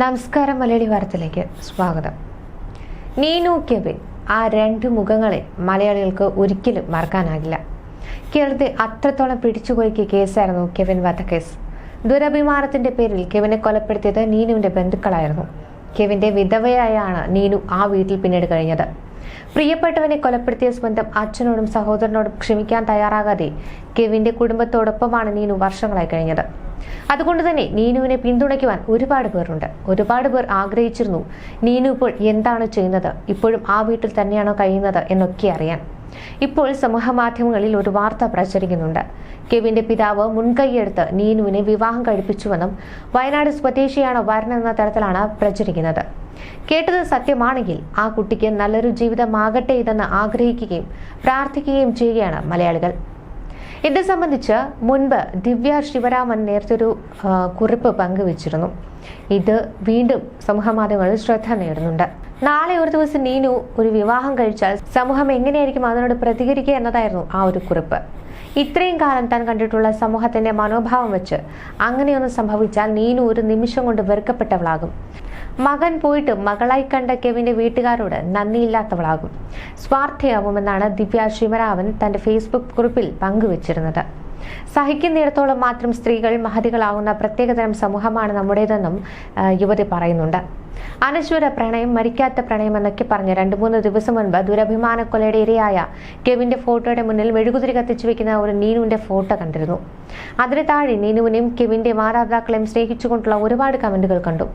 നമസ്കാരം മലയാളി വാർത്തയിലേക്ക് സ്വാഗതം. നീനു കെവിൻ ആ രണ്ട് മുഖങ്ങളെ മലയാളികൾക്ക് ഒരിക്കലും മറക്കാനാകില്ല. കേരളത്തെ അത്രത്തോളം പിടിച്ചുകൊരുക്കിയ കേസായിരുന്നു കെവിൻ വധക്കേസ്. ദുരഭിമാനത്തിന്റെ പേരിൽ കെവിനെ കൊലപ്പെടുത്തിയത് നീനുവിന്റെ ബന്ധുക്കളായിരുന്നു. കെവിന്റെ വിധവയായാണ് നീനു ആ വീട്ടിൽ പിന്നീട് കഴിഞ്ഞത്. പ്രിയപ്പെട്ടവനെ കൊലപ്പെടുത്തിയ സ്വന്തം അച്ഛനോടും സഹോദരനോടും ക്ഷമിക്കാൻ തയ്യാറാകാതെ കെവിന്റെ കുടുംബത്തോടൊപ്പമാണ് നീനു വർഷങ്ങളായി കഴിഞ്ഞത്. അതുകൊണ്ട് തന്നെ നീനുവിനെ പിന്തുണയ്ക്കുവാൻ ഒരുപാട് പേരുണ്ട്. ഒരുപാട് പേർ ആഗ്രഹിച്ചിരുന്നു നീനു ഇപ്പോൾ എന്താണ് ചെയ്യുന്നത്? ഇപ്പോഴും ആ വീട്ടിൽ തന്നെയാണോ കഴിയുന്നത് എന്നൊക്കെ അറിയാൻ. ഇപ്പോൾ സമൂഹ മാധ്യമങ്ങളിൽ ഒരു വാർത്ത പ്രചരിക്കുന്നുണ്ട്. കെവിന്റെ പിതാവ് മുൻകൈയെടുത്ത് നീനുവിനെ വിവാഹം കഴിപ്പിച്ചുവെന്നും വയനാട് സ്വദേശിയാണ് വരൻ എന്ന തരത്തിലാണ് പ്രചരിക്കുന്നത്. കേട്ടത് സത്യമാണെങ്കിൽ ആ കുട്ടിക്ക് നല്ലൊരു ജീവിതമാകട്ടെ ഇതെന്ന് ആഗ്രഹിക്കുകയും പ്രാർത്ഥിക്കുകയും ചെയ്യുകയാണ് മലയാളികൾ. ഇത് സംബന്ധിച്ച് മുൻപ് ദിവ്യ ശിവരാമൻ നേരത്തൊരു കുറിപ്പ് പങ്കുവച്ചിരുന്നു. ഇത് വീണ്ടും സമൂഹ മാധ്യമങ്ങളിൽ ശ്രദ്ധ നേടുന്നുണ്ട്. നാളെ ഒരു ദിവസം നീനു ഒരു വിവാഹം കഴിച്ചാൽ സമൂഹം എങ്ങനെയായിരിക്കും അതിനോട് പ്രതികരിക്കുക എന്നതായിരുന്നു ആ ഒരു കുറിപ്പ്. ഇത്രയും കാലം താൻ കണ്ടിട്ടുള്ള സമൂഹത്തിന്റെ മനോഭാവം വെച്ച് അങ്ങനെയൊന്നും സംഭവിച്ചാൽ നീനു ഒരു നിമിഷം കൊണ്ട് വെറുക്കപ്പെട്ടവളാകും. മകൻ പോയിട്ട് മകളായി കണ്ട കെവിന്റെ വീട്ടുകാരോട് നന്ദിയില്ലാത്തവളാകും. സ്വാർത്ഥയാവുമെന്നാണ് ദിവ്യ ശിവരാമൻ തന്റെ ഫേസ്ബുക്ക് കുറിപ്പിൽ പങ്കുവച്ചിരുന്നത്. സഹിക്കുന്നിടത്തോളം മാത്രം സ്ത്രീകൾ മഹതികളാവുന്ന പ്രത്യേകതരം സമൂഹമാണ് നമ്മുടേതെന്നും യുവതി പറയുന്നുണ്ട്. അനശ്വര പ്രണയം മരിക്കാത്ത പ്രണയം എന്നൊക്കെ പറഞ്ഞ് രണ്ടു മൂന്ന് ദിവസം മുൻപ് ദുരഭിമാന കൊലയുടെ ഇരയായ കെവിന്റെ ഫോട്ടോയുടെ മുന്നിൽ മെഴുകുതിരി കത്തിച്ചു വെക്കുന്ന ഒരു നീനുവിന്റെ ഫോട്ടോ കണ്ടിരുന്നു. അതിന് താഴെ നീനുവിനെയും കെവിന്റെ മാതാപിതാക്കളെയും സ്നേഹിച്ചുകൊണ്ടുള്ള ഒരുപാട് കമന്റുകൾ കണ്ടു.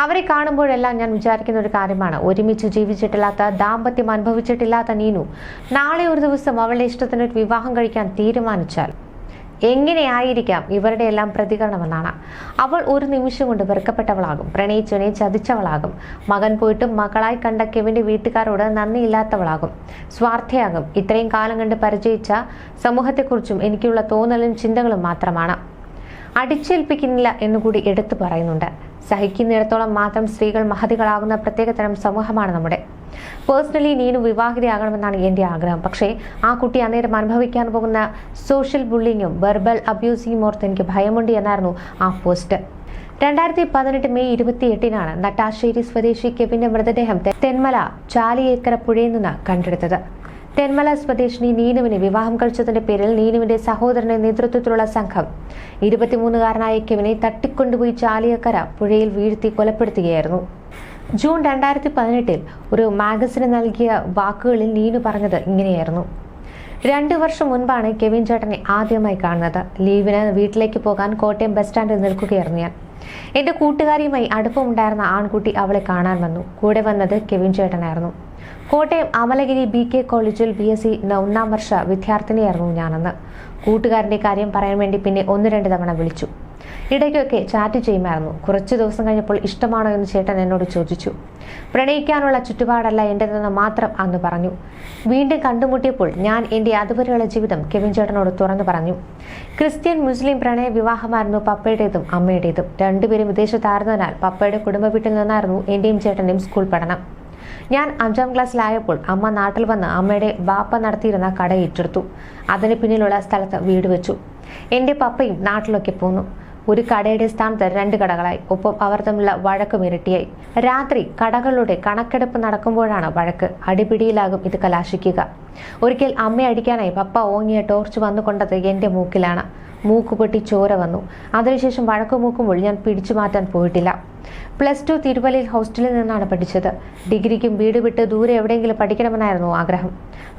അവരെ കാണുമ്പോഴെല്ലാം ഞാൻ വിചാരിക്കുന്ന ഒരു കാര്യമാണ്. ഒരുമിച്ച് ജീവിച്ചിട്ടില്ലാത്ത ദാമ്പത്യം അനുഭവിച്ചിട്ടില്ലാത്ത നീനു നാളെ ഒരു ദിവസം അവളുടെ ഇഷ്ടത്തിന് വിവാഹം കഴിക്കാൻ തീരുമാനിച്ചാൽ എങ്ങനെയായിരിക്കാം ഇവരുടെ എല്ലാം പ്രതികരണമെന്നാണ്. അവൾ ഒരു നിമിഷം കൊണ്ട് വെറുക്കപ്പെട്ടവളാകും. പ്രണയിച്ചവനെ ചതിച്ചവളാകും. മകൻ പോയിട്ടും മകളായി കണ്ട കെവിന്റെ വീട്ടുകാരോട് നന്ദിയില്ലാത്തവളാകും. സ്വാർത്ഥയാകും. ഇത്രയും കാലം കണ്ട് പരിചയിച്ച സമൂഹത്തെക്കുറിച്ചും എനിക്കുള്ള തോന്നലും ചിന്തകളും മാത്രമാണ്. അടിച്ചേൽപ്പിക്കുന്നില്ല എന്നുകൂടി എടുത്തു പറയുന്നുണ്ട്. സഹിക്കുന്നിടത്തോളം മാത്രം സ്ത്രീകൾ മഹതികളാകുന്ന പ്രത്യേകതരം സമൂഹമാണ് നമ്മുടെ. പേഴ്സണലി നീനു വിവാഹിതയാകണമെന്നാണ് എന്റെ ആഗ്രഹം. പക്ഷേ ആ കുട്ടി അന്നേരം അനുഭവിക്കാൻ പോകുന്ന സോഷ്യൽ ബുള്ളിങ്ങും വെർബൽ അബ്യൂസിങ്ങും ഓർത്ത് എനിക്ക് ഭയമുണ്ട് എന്നായിരുന്നു ആ പോസ്റ്റ് രണ്ടായിരത്തി പതിനെട്ട് മെയ് ഇരുപത്തി എട്ടിനാണ് നട്ടാശ്ശേരി സ്വദേശി കെവിന്റെ മൃതദേഹം തെന്മല ചാലിയേക്കര പുഴയിൽ നിന്ന് കണ്ടെടുത്തത്. തെന്മല സ്വദേശിനി നീനുവിനെ വിവാഹം കഴിച്ചതിന്റെ പേരിൽ നീനുവിന്റെ സഹോദരന്റെ നേതൃത്വത്തിലുള്ള സംഘം ഇരുപത്തിമൂന്നുകാരനായ കെവിനെ തട്ടിക്കൊണ്ടുപോയി ചാലിയക്കര പുഴയിൽ വീഴ്ത്തി കൊലപ്പെടുത്തുകയായിരുന്നു. ജൂൺ രണ്ടായിരത്തി പതിനെട്ടിൽ ഒരു മാഗസിന് നൽകിയ വാക്കുകളിൽ ലീനു പറഞ്ഞത് ഇങ്ങനെയായിരുന്നു. രണ്ടു വർഷം മുൻപാണ് കെവിൻ ചേട്ടനെ ആദ്യമായി കാണുന്നത്. ലീവിന് വീട്ടിലേക്ക് പോകാൻ കോട്ടയം ബസ് സ്റ്റാൻഡിൽ നിൽക്കുകയായിരുന്നു ഞാൻ. എന്റെ കൂട്ടുകാരിയുമായി അടുപ്പമുണ്ടായിരുന്ന ആൺകുട്ടി അവളെ കാണാൻ വന്നു. കൂടെ വന്നത് കെവിൻ ചേട്ടനായിരുന്നു. കോട്ടയം അമലഗിരി ബി കെ കോളേജിൽ ബി എസ് സി ഒന്നാം വർഷ വിദ്യാർത്ഥിനിയായിരുന്നു ഞാനെന്ന്. കൂട്ടുകാരന്റെ കാര്യം പറയാൻ വേണ്ടി പിന്നെ ഒന്ന് രണ്ട് തവണ വിളിച്ചു. ഇടയ്ക്കൊക്കെ ചാറ്റ് ചെയ്യുമായിരുന്നു. കുറച്ച് ദിവസം കഴിഞ്ഞപ്പോൾ ഇഷ്ടമാണോ എന്ന് ചേട്ടൻ എന്നോട് ചോദിച്ചു. പ്രണയിക്കാനുള്ള ചുറ്റുപാടല്ല എന്റെതെന്ന് മാത്രം അന്ന് പറഞ്ഞു. വീണ്ടും കണ്ടുമുട്ടിയപ്പോൾ ഞാൻ എന്റെ അതുവരെയുള്ള ജീവിതം കെവിൻ ചേട്ടനോട് തുറന്നു പറഞ്ഞു. ക്രിസ്ത്യൻ മുസ്ലിം പ്രണയ വിവാഹമായിരുന്നു പപ്പയുടേതും അമ്മയുടേതും. രണ്ടുപേരും വിദേശത്തായിരുന്നതിനാൽ പപ്പയുടെ കുടുംബ വീട്ടിൽ നിന്നായിരുന്നു എന്റെയും ചേട്ടന്റെയും സ്കൂൾ പഠനം. ഞാൻ അഞ്ചാം ക്ലാസ്സിലായപ്പോൾ അമ്മ നാട്ടിൽ വന്ന് അമ്മയുടെ ബാപ്പ നടത്തിയിരുന്ന കട ഏറ്റെടുത്തു. അതിന് പിന്നിലുള്ള സ്ഥലത്ത് വീട് വെച്ചു. എന്റെ പപ്പയും നാട്ടിലൊക്കെ പോന്നു. ഒരു കടയുടെ സ്ഥാനത്ത് രണ്ട് കടകളായി. ഒപ്പം അവർ തമ്മിലുള്ള വഴക്കും ഇരട്ടിയായി. രാത്രി കടകളുടെ കണക്കെടുപ്പ് നടക്കുമ്പോഴാണ് വഴക്ക്. അടിപിടിയിലാകും ഇത് കലാശിക്കുക. ഒരിക്കൽ അമ്മയെ അടിക്കാനായി പപ്പ ഓങ്ങിയ ടോർച്ച് വന്നുകൊണ്ടത് എന്റെ മൂക്കിലാണ്. മൂക്ക് പൊട്ടി ചോര വന്നു. അതിനുശേഷം വഴക്കു മൂക്കുമ്പോൾ ഞാൻ പിടിച്ചു മാറ്റാൻ പോയിട്ടില്ല. പ്ലസ് ടു തിരുവല്ലയിൽ ഹോസ്റ്റലിൽ നിന്നാണ് പഠിച്ചത്. ഡിഗ്രിക്കും വീട് വിട്ട് ദൂരെ എവിടെയെങ്കിലും പഠിക്കണമെന്നായിരുന്നു ആഗ്രഹം.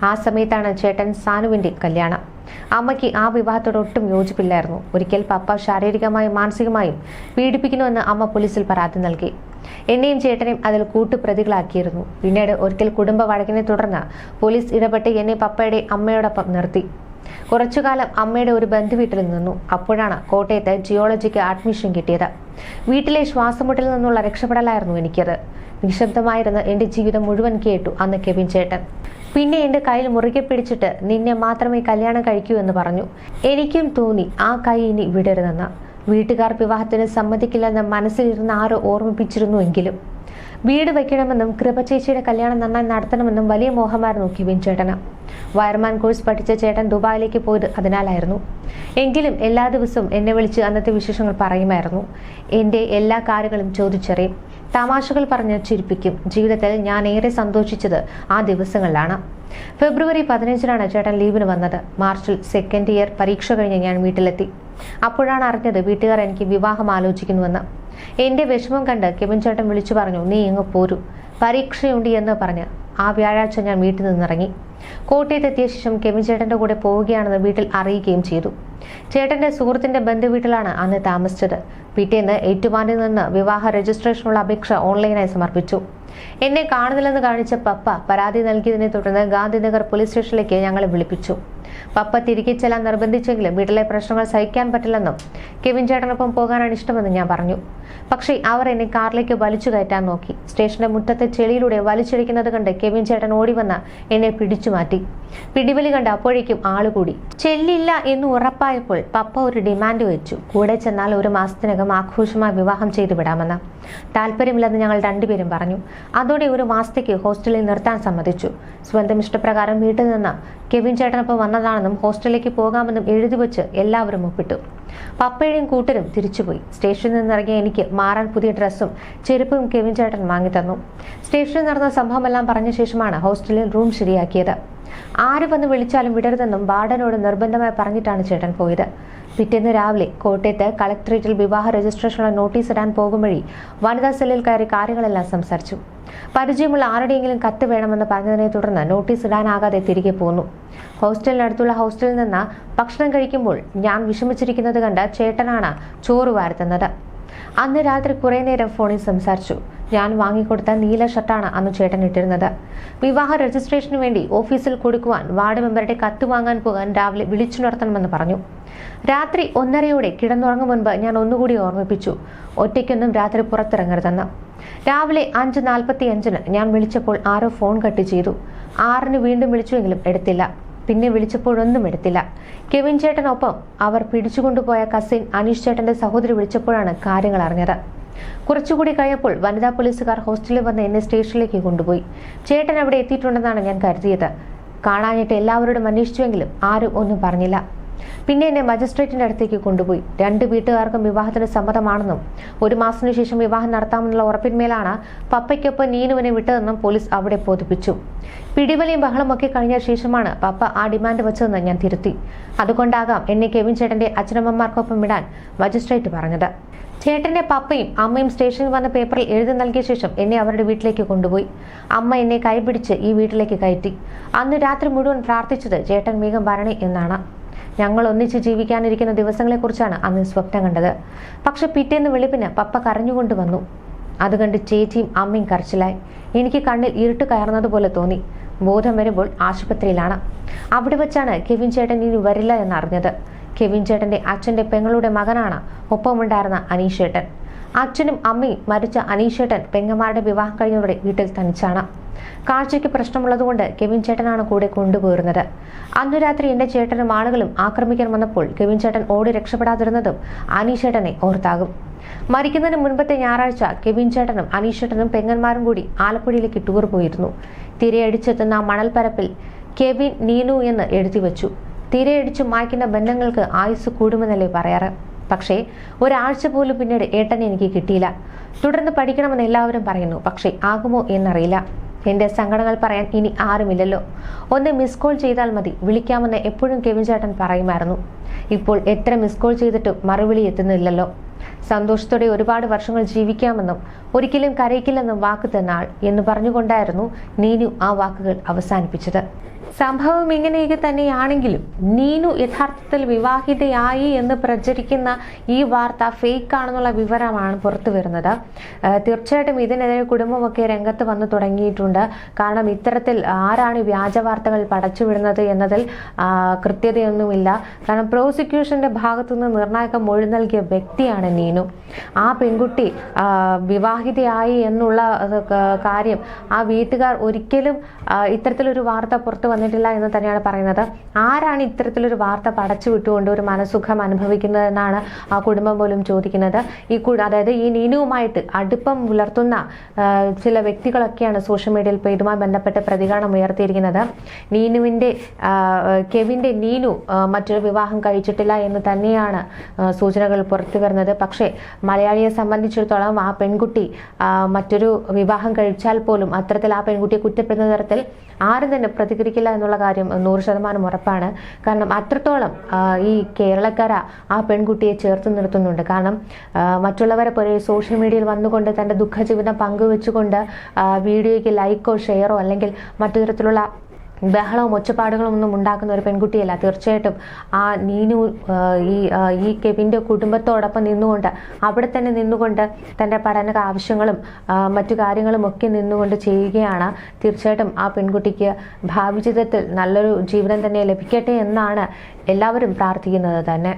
ആ സമയത്താണ് ചേട്ടൻ സാനുവിന്റെ കല്യാണം. അമ്മയ്ക്ക് ആ വിവാഹത്തോട് ഒട്ടും യോജിപ്പില്ലായിരുന്നു. ഒരിക്കൽ പപ്പ ശാരീരികമായും മാനസികമായും പീഡിപ്പിക്കുന്നുവെന്ന് അമ്മ പോലീസിൽ പരാതി നൽകി. എന്നെയും ചേട്ടനെയും അതിൽ കൂട്ടുപ്രതികളാക്കിയിരുന്നു. പിന്നീട് ഒരിക്കൽ കുടുംബ വഴക്കിനെ തുടർന്ന് പോലീസ് ഇടപെട്ട് എന്നെ പപ്പയുടെ അമ്മയോടൊപ്പം നിർത്തി. കുറച്ചുകാലം അമ്മയുടെ ഒരു ബന്ധുവീട്ടിൽ നിന്നു. അപ്പോഴാണ് കോട്ടയത്ത് ജിയോളജിക്ക് അഡ്മിഷൻ കിട്ടിയത്. വീട്ടിലെ ശ്വാസമുട്ടലിൽ നിന്നുള്ള രക്ഷപ്പെടലായിരുന്നു എനിക്കത്. നിശബ്ദമായിരുന്ന എന്റെ ജീവിതം മുഴുവൻ കേട്ടു അന്ന് കെവിൻ ചേട്ടൻ. പിന്നെ എന്റെ കയ്യിൽ മുറുകെ പിടിച്ചിട്ട് നിന്നെ മാത്രമേ കല്യാണം കഴിക്കൂ എന്ന് പറഞ്ഞു. എനിക്കും തോന്നി ആ കൈ ഇനി വിടരുതെന്ന്. വീട്ടുകാർ വിവാഹത്തിന് സമ്മതിക്കില്ലെന്ന് മനസ്സിലിരുന്ന് ആരോ ഓർമ്മിപ്പിച്ചിരുന്നുവെങ്കിലും വീട് വെക്കണമെന്നും കൃപ ചേച്ചിയുടെ കല്യാണം നന്നായി നടത്തണമെന്നും വലിയ മോഹമായിരുന്നു നോക്കി ചേട്ടന് വയർമാൻ കോഴ്സ് പഠിച്ച ചേട്ടൻ ദുബായിലേക്ക് പോയത് അതിനാലായിരുന്നു. എങ്കിലും എല്ലാ ദിവസവും എന്നെ വിളിച്ച് അന്നത്തെ വിശേഷങ്ങൾ പറയുമായിരുന്നു. എന്റെ എല്ലാ കാര്യങ്ങളും ചോദിച്ചറിയും. തമാശകൾ പറഞ്ഞ് ചിരിപ്പിക്കും. ജീവിതത്തിൽ ഞാൻ ഏറെ സന്തോഷിച്ചത് ആ ദിവസങ്ങളിലാണ്. ഫെബ്രുവരി പതിനഞ്ചിനാണ് ചേട്ടൻ ലീവിന് വന്നത്. മാർച്ചിൽ സെക്കൻഡ് ഇയർ പരീക്ഷ കഴിഞ്ഞ് ഞാൻ വീട്ടിലെത്തി. അപ്പോഴാണ് അറിഞ്ഞത് വീട്ടുകാർ എനിക്ക് വിവാഹം ആലോചിക്കുന്നുവെന്ന്. എന്റെ വിഷമം കണ്ട് കെവിൻ ചേട്ടൻ വിളിച്ചു പറഞ്ഞു നീ ഇങ്ങ് പോരൂ. പരീക്ഷയുണ്ട് എന്ന് പറഞ്ഞ്. ആ വ്യാഴാഴ്ച ഞാൻ വീട്ടിൽ നിന്നിറങ്ങി. കോട്ടയത്ത് എത്തിയ ശേഷം കെവിൻ ചേട്ടന്റെ കൂടെ പോവുകയാണെന്ന് വീട്ടിൽ അറിയിക്കുകയും ചെയ്തു. ചേട്ടന്റെ സുഹൃത്തിന്റെ ബന്ധുവീട്ടിലാണ് അന്ന് താമസിച്ചത്. പിറ്റേന്ന് ഏറ്റുമാനിൽ നിന്ന് വിവാഹ രജിസ്ട്രേഷനുള്ള അപേക്ഷ ഓൺലൈനായി സമർപ്പിച്ചു. എന്നെ കാണുന്നില്ലെന്ന് കാണിച്ച പപ്പ പരാതി നൽകിയതിനെ തുടർന്ന് ഗാന്ധിനഗർ പോലീസ് സ്റ്റേഷനിലേക്ക് ഞങ്ങളെ വിളിപ്പിച്ചു. പപ്പ തിരികെ ചെല്ലാൻ നിർബന്ധിച്ചെങ്കിലും വീട്ടിലെ പ്രശ്നങ്ങൾ സഹിക്കാൻ പറ്റില്ലെന്നും കെവിൻ ചേട്ടനൊപ്പം പോകാനാണ് ഇഷ്ടമെന്ന് ഞാൻ പറഞ്ഞു. പക്ഷേ അവർ എന്നെ കാറിലേക്ക് വലിച്ചു കയറ്റാൻ നോക്കി. സ്റ്റേഷന്റെ മുറ്റത്തെ ചെളിയിലൂടെ വലിച്ചിടിക്കുന്നത് കണ്ട് കെവിൻ ചേട്ടൻ ഓടി വന്ന് എന്നെ പിടിച്ചു മാറ്റി. പിടിവലി കണ്ട് അപ്പോഴേക്കും ആളുകൂടി ചെല്ലില്ല എന്ന് ഉറപ്പായപ്പോൾ പപ്പ ഒരു ഡിമാൻഡ് വെച്ചു. കൂടെ ചെന്നാൽ ഒരു മാസത്തിനകം ആഘോഷമായി വിവാഹം ചെയ്തു വിടാമെന്ന് താല്പര്യമില്ലെന്ന് ഞങ്ങൾ രണ്ടുപേരും പറഞ്ഞു. അതോടെ ഒരു മാസത്തേക്ക് ഹോസ്റ്റലിൽ നിർത്താൻ സമ്മതിച്ചു. സ്വന്തം ഇഷ്ടപ്രകാരം വീട്ടിൽ നിന്ന് കെവിൻ ചേട്ടനൊപ്പം വന്നതാണെന്നും ഹോസ്റ്റലിലേക്ക് പോകാമെന്നും എഴുതി വെച്ച് എല്ലാവരും ഒപ്പിട്ടു. പപ്പയുടെയും കൂട്ടരും തിരിച്ചുപോയി. സ്റ്റേഷനിൽ നിന്നിറങ്ങിയ എനിക്ക് മാറാൻ പുതിയ ഡ്രസ്സും ചെരുപ്പും കെവിൻ ചേട്ടൻ വാങ്ങിത്തന്നു. സ്റ്റേഷനിൽ നടന്ന സംഭവമെല്ലാം പറഞ്ഞ ശേഷമാണ് ഹോസ്റ്റലിൽ റൂം ശരിയാക്കിയത്. ആര് വന്ന് വിളിച്ചാലും വിടരുതെന്നും വാർഡനോട് നിർബന്ധമായി പറഞ്ഞിട്ടാണ് ചേട്ടൻ പോയത്. പിറ്റേന്ന് രാവിലെ കോട്ടയത്ത് കളക്ടറേറ്റിൽ വിവാഹ രജിസ്ട്രേഷനുള്ള നോട്ടീസ് ഇടാൻ പോകും വഴി വനിതാ സെല്ലിൽ കയറി കാര്യങ്ങളെല്ലാം സംസാരിച്ചു. പരിചയമുള്ള ആരുടെയെങ്കിലും കത്ത് വേണമെന്ന് പറഞ്ഞതിനെ തുടർന്ന് നോട്ടീസ് ഇടാനാകാതെ തിരികെ പോന്നു. ഹോസ്റ്റലിനടുത്തുള്ള ഹോസ്റ്റലിൽ നിന്ന് ഭക്ഷണം കഴിക്കുമ്പോൾ ഞാൻ വിഷമിച്ചിരിക്കുന്നത് കണ്ട് ചേട്ടനാണ് ചോറ് വാർത്തുന്നത് അന്ന് രാത്രി കുറേ നേരം ഫോണിൽ സംസാരിച്ചു. ഞാൻ വാങ്ങിക്കൊടുത്ത നീല ഷർട്ടാണ് അന്ന് ചേട്ടൻ ഇട്ടിരുന്നത്. വിവാഹ രജിസ്ട്രേഷന് വേണ്ടി ഓഫീസിൽ കൊടുക്കുവാൻ വാർഡ് മെമ്പറുടെ കത്ത് വാങ്ങാൻ പോകാൻ രാവിലെ വിളിച്ചുണർത്തണമെന്ന് പറഞ്ഞു. രാത്രി ഒന്നരയോടെ കിടന്നുറങ്ങും മുൻപ് ഞാൻ ഒന്നുകൂടി ഓർമ്മിപ്പിച്ചു. ഒറ്റയ്ക്കൊന്നും രാത്രി പുറത്തിറങ്ങരുതെന്ന്. രാവിലെ അഞ്ച് നാൽപ്പത്തി അഞ്ചിന് ഞാൻ വിളിച്ചപ്പോൾ ആരോ ഫോൺ കട്ട് ചെയ്തു. ആറിന് വീണ്ടും വിളിച്ചുവെങ്കിലും എടുത്തില്ല. പിന്നെ വിളിച്ചപ്പോഴൊന്നും എടുത്തില്ല. കെവിൻ ചേട്ടനൊപ്പം അവർ പിടിച്ചുകൊണ്ടുപോയ കസിൻ അനീഷ് ചേട്ടന്റെ സഹോദരി വിളിച്ചപ്പോഴാണ് കാര്യങ്ങൾ അറിഞ്ഞത്. കുറച്ചുകൂടി കഴിഞ്ഞപ്പോൾ വനിതാ പോലീസുകാർ ഹോസ്റ്റലിൽ വന്ന് എന്നെ സ്റ്റേഷനിലേക്ക് കൊണ്ടുപോയി. ചേട്ടൻ അവിടെ എത്തിയിട്ടുണ്ടെന്നാണ് ഞാൻ കരുതിയത്. കാണാനായിട്ട് എല്ലാവരോടും അന്വേഷിച്ചുവെങ്കിലും ആരും ഒന്നും പറഞ്ഞില്ല. പിന്നെ എന്നെ മജിസ്ട്രേറ്റിന്റെ അടുത്തേക്ക് കൊണ്ടുപോയി. രണ്ട് വീട്ടുകാർക്കും വിവാഹത്തിന് സമ്മതമാണെന്നും ഒരു മാസത്തിനു ശേഷം വിവാഹം നടത്താമെന്നുള്ള ഉറപ്പിന്മേലാണ് പപ്പയ്ക്കൊപ്പം നീനുവിനെ വിട്ടതെന്നും പോലീസ് അവിടെ ബോധിപ്പിച്ചു. പിടിവലിയും ബഹളമൊക്കെ കഴിഞ്ഞ ശേഷമാണ് പപ്പ ആ ഡിമാൻഡ് വെച്ചതെന്ന് ഞാൻ തിരുത്തി. അതുകൊണ്ടാകാം എന്നെ കെവിൻ ചേട്ടന്റെ അച്ഛനമ്മമാർക്കൊപ്പം വിടാൻ മജിസ്ട്രേറ്റ് പറഞ്ഞത്. ചേട്ടന്റെ പപ്പയും അമ്മയും സ്റ്റേഷനിൽ വന്ന പേപ്പറിൽ എഴുതി നൽകിയ ശേഷം എന്നെ അവരുടെ വീട്ടിലേക്ക് കൊണ്ടുപോയി. അമ്മ എന്നെ കൈപിടിച്ച് ഈ വീട്ടിലേക്ക് കയറ്റി. അന്ന് രാത്രി മുഴുവൻ പ്രാർത്ഥിച്ചത് ചേട്ടൻ വേഗം വരണേ എന്നാണ്. ഞങ്ങൾ ഒന്നിച്ച് ജീവിക്കാനിരിക്കുന്ന ദിവസങ്ങളെക്കുറിച്ചാണ് അന്ന് സ്വപ്നം കണ്ടത്. പക്ഷെ പിറ്റേന്ന് വെളുപ്പിന് പപ്പ കരഞ്ഞുകൊണ്ട് വന്നു. അത് കണ്ട് ചേച്ചിയും അമ്മയും കരച്ചിലായി. എനിക്ക് കണ്ണിൽ ഇരുട്ട് കയറുന്നതുപോലെ തോന്നി. ബോധം വരുമ്പോൾ ആശുപത്രിയിലാണ്. അവിടെ വെച്ചാണ് കെവിൻ ചേട്ടൻ ഇനി വരില്ല എന്നറിഞ്ഞത്. കെവിൻ ചേട്ടന്റെ അച്ഛന്റെ പെങ്ങളുടെ മകനാണ്. ഒപ്പമുണ്ടായിരുന്ന അനീഷേട്ടൻ അച്ഛനും അമ്മയും മരിച്ച അനീഷേട്ടൻ പെങ്ങമാരുടെ വിവാഹം കഴിഞ്ഞതോടെ വീട്ടിൽ തനിച്ചാണ്. കാഴ്ചയ്ക്ക് പ്രശ്നമുള്ളതുകൊണ്ട് കെവിൻ ചേട്ടനാണ് കൂടെ കൊണ്ടുപോയിരുന്നത്. അന്നു രാത്രി എന്റെ ചേട്ടനും ആളുകളും ആക്രമിക്കാൻ വന്നപ്പോൾ കെവിൻ ചേട്ടൻ ഓടി രക്ഷപ്പെടാതിരുന്നതും അനീഷേട്ടനെ ഓർത്താകും. മരിക്കുന്നതിന് മുൻപത്തെ ഞായറാഴ്ച കെവിൻ ചേട്ടനും അനീഷേട്ടനും പെങ്ങന്മാരും കൂടി ആലപ്പുഴയിലേക്ക് ടൂർ പോയിരുന്നു. തിരയടിച്ചെത്തുന്ന മണൽപ്പരപ്പിൽ കെവിൻ നീനു എന്ന് എഴുതി വച്ചു. തിരയടിച്ചു മായ്ക്കുന്ന ബന്ധങ്ങൾക്ക് ആയുസ് കൂടുമെന്നല്ലേ പറയാറ്. പക്ഷേ ഒരാഴ്ച പോലും പിന്നീട് ഏട്ടനെ എനിക്ക് കിട്ടിയില്ല. തുടർന്ന് പഠിക്കണമെന്ന് എല്ലാവരും പറയുന്നു. പക്ഷേ ആകുമോ എന്നറിയില്ല. എന്റെ സങ്കടങ്ങൾ പറയാൻ ഇനി ആരുമില്ലല്ലോ. ഒന്ന് മിസ് കോൾ ചെയ്താൽ മതി. വിളിക്കാമെന്ന് എപ്പോഴും കെവിൻ ചേട്ടൻ പറയുമായിരുന്നു. ഇപ്പോൾ എത്ര മിസ് കോൾ ചെയ്തിട്ടും മറുവിളി എത്തുന്നില്ലല്ലോ. സന്തോഷത്തോടെ ഒരുപാട് വർഷങ്ങൾ ജീവിക്കാമെന്നും ഒരിക്കലും കരയിക്കില്ലെന്നും വാക്ക് തന്നാൾ എന്ന് പറഞ്ഞുകൊണ്ടായിരുന്നു നീനു ആ വാക്കുകൾ അവസാനിപ്പിച്ചത്. സംഭവം ഇങ്ങനെയൊക്കെ തന്നെയാണെങ്കിലും നീനു യഥാർത്ഥത്തിൽ വിവാഹിതയായി എന്ന് പ്രചരിക്കുന്ന ഈ വാർത്ത ഫേക്ക് ആണെന്നുള്ള വിവരമാണ് പുറത്തു വരുന്നത്. തീർച്ചയായിട്ടും ഇതിനെതിരെ കുടുംബമൊക്കെ രംഗത്ത് വന്നു തുടങ്ങിയിട്ടുണ്ട്. കാരണം ഇത്തരത്തിൽ ആരാണ് വ്യാജ വാർത്തകൾ പടച്ചുവിടുന്നത് എന്നതിൽ കൃത്യതയൊന്നുമില്ല. കാരണം പ്രോസിക്യൂഷന്റെ ഭാഗത്തുനിന്ന് നിർണായക മൊഴി നൽകിയ വ്യക്തിയാണ് നീനു. ആ പെൺകുട്ടി വിവാഹിതയായി എന്നുള്ള കാര്യം ആ വീട്ടുകാർ ഒരിക്കലും ഇത്തരത്തിലൊരു വാർത്ത പുറത്തു പറഞ്ഞിട്ടില്ല എന്ന് തന്നെയാണ് പറയുന്നത്. ആരാണ് ഇത്തരത്തിലൊരു വാർത്ത പടച്ചു വിട്ടുകൊണ്ട് ഒരു മനസുഖം അനുഭവിക്കുന്നതെന്നാണ് ആ കുടുംബം പോലും ചോദിക്കുന്നത്. ഈ അതായത് ഈ നീനുവുമായിട്ട് അടുപ്പം പുലർത്തുന്ന ചില വ്യക്തികളൊക്കെയാണ് സോഷ്യൽ മീഡിയയിൽ ഇപ്പോൾ ഇതുമായി ബന്ധപ്പെട്ട് പ്രതികരണം ഉയർത്തിയിരിക്കുന്നത്. നീനുവിന്റെ കെവിന്റെ നീനു മറ്റൊരു വിവാഹം കഴിച്ചിട്ടില്ല എന്ന് തന്നെയാണ് സൂചനകൾ പുറത്തു വരുന്നത്. പക്ഷേ മലയാളിയെ സംബന്ധിച്ചിടത്തോളം ആ പെൺകുട്ടി മറ്റൊരു വിവാഹം കഴിച്ചാൽ പോലും അത്തരത്തിൽ ആ പെൺകുട്ടിയെ കുറ്റപ്പെടുന്ന തരത്തിൽ ആരും തന്നെ പ്രതികരിക്കില്ല എന്നുള്ള കാര്യം നൂറ് ശതമാനം ഉറപ്പാണ്. കാരണം അത്രത്തോളം ഈ കേരളക്കര ആ പെൺകുട്ടിയെ ചേർത്ത് നിർത്തുന്നുണ്ട്. കാരണം മറ്റുള്ളവരെ പോലെ സോഷ്യൽ മീഡിയയിൽ വന്നുകൊണ്ട് തന്റെ ദുഃഖജീവിതം പങ്കുവെച്ചുകൊണ്ട് വീഡിയോയ്ക്ക് ലൈക്കോ ഷെയറോ അല്ലെങ്കിൽ മറ്റു തരത്തിലുള്ള ബഹളവും ഒച്ചപ്പാടുകളും ഒന്നും ഉണ്ടാക്കുന്ന ഒരു പെൺകുട്ടിയല്ല. തീർച്ചയായിട്ടും ആ നീനു ഈ ഈ കെവിന്റെ കുടുംബത്തോടൊപ്പം നിന്നുകൊണ്ട് അവിടെ തന്നെ നിന്നുകൊണ്ട് തന്റെ പഠന ആവശ്യങ്ങളും മറ്റു കാര്യങ്ങളും ഒക്കെ നിന്നുകൊണ്ട് ചെയ്യുകയാണ്. തീർച്ചയായിട്ടും ആ പെൺകുട്ടിക്ക് ഭാവി ജീവിതത്തിൽ നല്ലൊരു ജീവിതം തന്നെ ലഭിക്കട്ടെ എന്നാണ് എല്ലാവരും പ്രാർത്ഥിക്കുന്നത് തന്നെ.